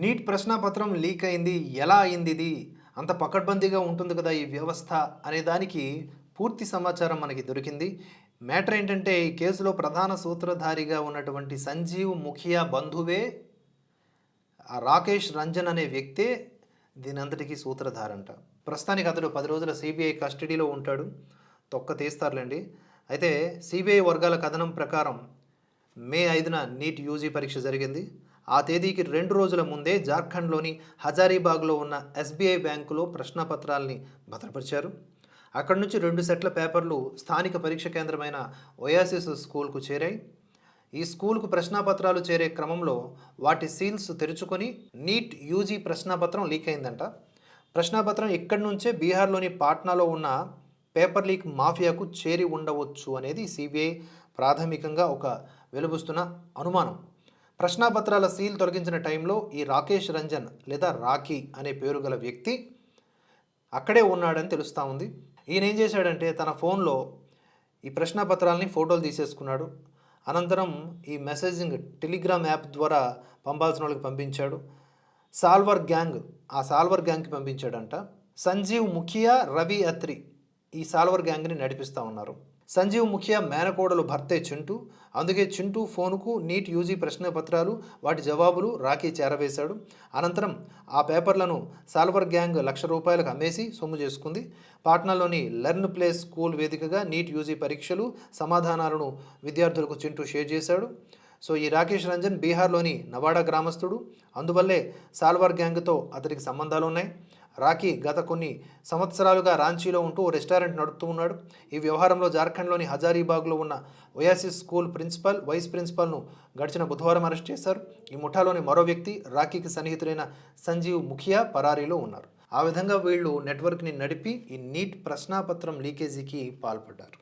Neat ప్రశ్నాపత్రం leak అయింది ఎలా అయింది ఇది? అంత పకడ్బందీగా ఉంటుంది కదా ఈ వ్యవస్థ అనే దానికి పూర్తి సమాచారం మనకి దొరికింది. మ్యాటర్ ఏంటంటే ఈ కేసులో ప్రధాన సూత్రధారిగా ఉన్నటువంటి సంజీవ్ ముఖియా బంధువే రాకేష్ రంజన్ అనే వ్యక్తే దీనంతటికీ సూత్రధారంట. ప్రస్తుతానికి అతడు పది రోజుల సిబిఐ కస్టడీలో ఉంటాడు. తొక్క తీస్తారులేండి. అయితే సిబిఐ వర్గాల కథనం ప్రకారం మే ఐదున నీట్ యూజీ పరీక్ష జరిగింది. ఆ తేదీకి రెండు రోజుల ముందే జార్ఖండ్లోని హజారీబాగ్లో ఉన్న ఎస్బీఐ బ్యాంకులో ప్రశ్నపత్రాల్ని భద్రపరిచారు. అక్కడి నుంచి రెండు సెట్ల పేపర్లు స్థానిక పరీక్ష కేంద్రమైన ఒయాసిస్ స్కూల్కు చేరాయి. ఈ స్కూల్కు ప్రశ్నాపత్రాలు చేరే క్రమంలో వాటి సీల్స్ తెరుచుకొని నీట్ యూజీ ప్రశ్నాపత్రం లీక్ అయిందంట. ప్రశ్నాపత్రం ఇక్కడి నుంచే బీహార్లోని పాట్నాలో ఉన్న పేపర్ లీక్ మాఫియాకు చేరి ఉండవచ్చు అనేది సిబిఐ ప్రాథమికంగా ఒక వెలుబుస్తున్న అనుమానం. ప్రశ్నాపత్రాల సీల్ తొలగించిన టైంలో ఈ రాకేష్ రంజన్ లేదా రాఖీ అనే పేరు గల వ్యక్తి అక్కడే ఉన్నాడని తెలుస్తూ ఉంది. ఈయన ఏం చేశాడంటే తన ఫోన్లో ఈ ప్రశ్నాపత్రాలని ఫోటోలు తీసేసుకున్నాడు. అనంతరం ఈ మెసేజింగ్ టెలిగ్రామ్ యాప్ ద్వారా పంపాల్సిన వాళ్ళకి పంపించాడు. సాల్వర్ గ్యాంగ్ ఆ సాల్వర్ గ్యాంగ్కి పంపించాడంట. సంజీవ్ ముఖియా రవి అత్రి ఈ సాల్వర్ గ్యాంగ్ని నడిపిస్తూ ఉన్నారు. సంజీవ్ ముఖ్య మేనకోడలు భర్తే చింటూ అందుకే చింటూ ఫోనుకు నీట్ యూజీ ప్రశ్నపత్రాలు వాటి జవాబులు రాఖీ చేరవేశాడు. అనంతరం ఆ పేపర్లను సాల్వర్ గ్యాంగ్ లక్ష రూపాయలకు అమ్మేసి సొమ్ము చేసుకుంది. పాట్నాలోని లెర్న్ ప్లే స్కూల్ వేదికగా నీట్ యూజీ పరీక్షలు సమాధానాలను విద్యార్థులకు చింటూ షేర్ చేశాడు. సో ఈ రాకేష్ రంజన్ బీహార్లోని నవాడా గ్రామస్తుడు అందువల్లే సాల్వార్ గ్యాంగ్తో అతనికి సంబంధాలు ఉన్నాయి రాకీ గత కొన్ని సంవత్సరాలుగా రాంచీలో ఉంటూ ఓ రెస్టారెంట్ నడుపుతూ ఉన్నాడు. ఈ వ్యవహారంలో జార్ఖండ్లోని హజారీబాగ్లో ఉన్న ఒయాసిస్ స్కూల్ ప్రిన్సిపల్ వైస్ ప్రిన్సిపల్ను గడిచిన బుధవారం అరెస్ట్ చేశారు. ఈ ముఠాలోని మరో వ్యక్తి రాకీకి సన్నిహితుడైన సంజీవ్ ముఖియా పరారీలో ఉన్నారు. ఆ విధంగా వీళ్ళు నెట్వర్క్ని నడిపి ఈ నీట్ ప్రశ్నాపత్రం లీకేజీకి పాల్పడ్డారు.